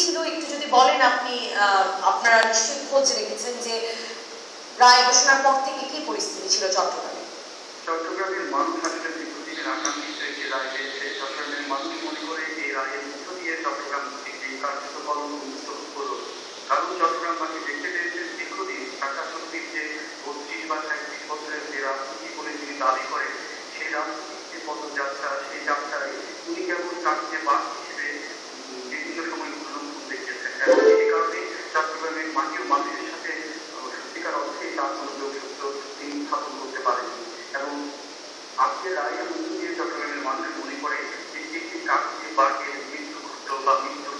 ছিল, একটু যদি বলেন আপনি আপনারা নিশ্চয়ই খোঁজ রেখেছেন যে রায় ঘোষণার পর থেকে কি পরিস্থিতি ছিল চট্টগ্রামে? চট্টগ্রামের মানুষ আসলে দীর্ঘদিনের আকাঙ্ক্ষিত একটি রায় পেয়েছে। চট্টগ্রামের মানুষ মনে করে এই রায়ের মধ্য দিয়ে চট্টগ্রাম একটি কার্যকর মুক্ত হলো কারণ চট্টগ্রামবাসী দেখতে পেয়েছেন দীর্ঘদিন ঢাকা শক্তির যে বত্রিশ বা সাঁত্রিশ বছরের যে রাজনীতি বলে তিনি দাবি করেন, সেই রাজনীতির পদযাত্রা তিনি করতে এবং মধ্য দিয়ে চট্টগ্রামের মানুষ মনে করে যে একটি মৃত্যু ঘটল বা মৃত্যুর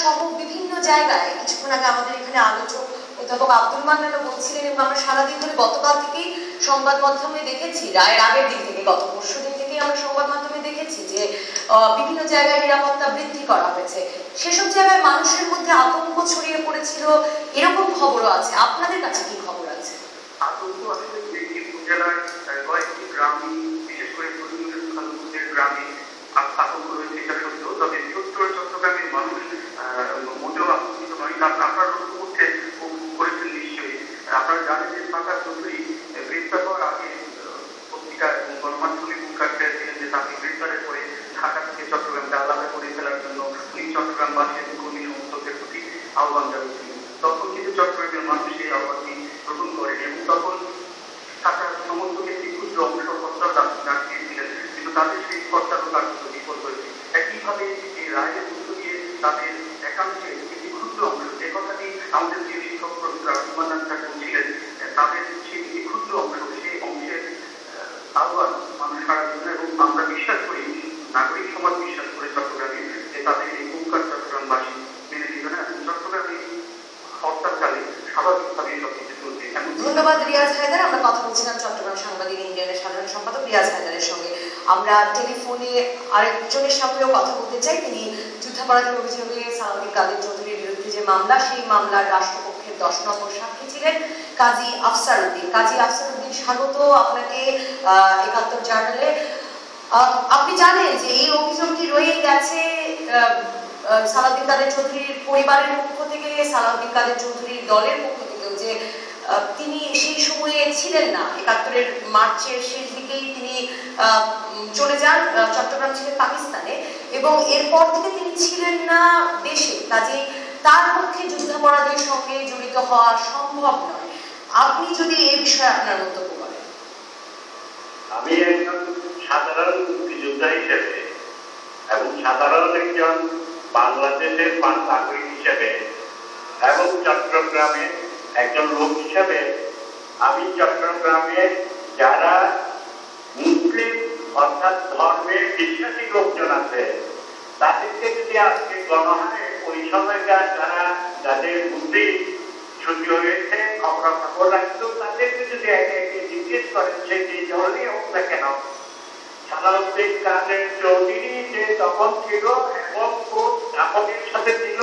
সহ বিভিন্ন জায়গায় কিছুক্ষণ আগে আমাদের এখানে আলোচক অধ্যাপক আব্দুল মান্নানও বলছিলেন এবং আমরা সারাদিন ধরে গতকাল থেকেই সংবাদ মাধ্যমে দেখেছি, রায়ের আগের দিন থেকে, গত পরশু দিন থেকেই আমরা সংবাদ মাধ্যমে দেখেছি যে বিভিন্ন জায়গায় নিরাপত্তা বৃদ্ধি করা হয়েছে। সেসব জায়গায় মধ্যে আতঙ্ক ছড়িয়ে পড়েছিল? এরকম খবরও আছে। আপনাদের কাছে কি খবর আছে? আতঙ্ক আসলে কয়েকটি বিশেষ করে সংখ্যালঘুদের গ্রামে আতঙ্ক রয়েছে এটা তবে চট্টগ্রামের মানুষ মোটেও আতঙ্কিত নয়। লক্ষ্য করতে করেছেন নিশ্চয়ই। আপনারা জানেন যে সাকা চৌধুরী গ্রেপ্তার হওয়ার আগে পত্রিকা এবং যে তাকে গ্রেপ্তারের পরে ঢাকা থেকে চট্টগ্রামকে আলাদা করে ফেলার জন্য উনি চট্টগ্রামবাসী। আহ্বান জানিয়েছিলেন। তখন কিন্তু চট্টগ্রামের মানুষ এই আহ্বানটি গ্রহণ করেন এবং তখন ঢাকার সমর্থকের একটি ক্ষুদ্র অংশ হত্যার দাবি জানিয়েছিলেন কিন্তু তাদের সেই হত্যারও কার্যত বিফল হয়েছে। একইভাবে এই রায়ের মধ্য দিয়ে তাদের একাংশের একটি ক্ষুদ্র অংশ, যে কথাটি আমাদের যে শিক্ষক প্রফেসর ঠাকুর ছিলেন তাদের সেই একটি ক্ষুদ্র অংশ, সেই অংশের আহ্বান মানুষ সারা এবং আমরা বিশ্বাস করি, নাগরিক সমাজ বিশ্বাস করে চট্টগ্রামে যে তাদের এই হুঙ্কার চট্টগ্রামবাসী মেনে নিবে না এবং চট্টগ্রামে হরতালকালে স্বাভাবিকভাবে সবকিছু চলছে এমন ধন্যবাদ রিয়াজ হায়দার। আমরা কথা বলছিলাম চট্টগ্রাম সাংবাদিক ইউনিয়নের সাধারণ সম্পাদক রিয়াজ হায়দারের সঙ্গে। আমরা টেলিফোনে আরেকজনের সঙ্গেও কথা বলতে চাই। তিনি যুদ্ধাপরাধের অভিযোগে সালাউদ্দিন কাদের চৌধুরীর বিরুদ্ধে যে মামলা, সেই মামলার রাষ্ট্রপক্ষের দশ নম্বর সাক্ষী ছিলেন কাজী আফসার উদ্দিন কাজী আফসার উদ্দিন স্বাগত আপনাকে একাত্তর জার্নালে। আপনি জানেন যে এই অভিযোগটি রয়ে গেছে সালাউদ্দিন কাদের চৌধুরীর পরিবারের পক্ষ থেকে সালাউদ্দিন কাদের চৌধুরীর দলের পক্ষ থেকেও যে তিনি সেই সময়ে ছিলেন না। একাত্তরের মার্চের শেষ দিকেই তিনি চলে যান চট্টগ্রাম ছিলেন পাকিস্তানে। এবং এরপর থেকে তিনি ছিলেন না দেশে। কাজেই তার পক্ষে যুদ্ধাপরাধের সঙ্গে জড়িত হওয়া সম্ভব নয়। আপনি যদি এই বিষয়ে আপনার মন্তব্য করেন। আমি একজন সাধারণ মুক্তিযোদ্ধা হিসেবে এবং সাধারণ একজন বাংলাদেশের নাগরিক হিসেবে এবং চট্টগ্রামে একজন লোক হিসেবে আমি চট্টগ্রামে যারা মুসলিম অর্থাৎ ধর্মের বিশ্বাসী লোকজন আছে, তাদেরকে যদি আজকে গণহারে ওই সময়কার যারা যাদের বুদ্ধি ছুটি হয়েছে খবর খবর রাখতো তাদেরকে যদি একে একে জিজ্ঞেস করেন, সে যে দলই হোক না কেন? সালাউদ্দিন কাদের চৌধুরী যে তখন ছিল এবং খুব সাথে ছিল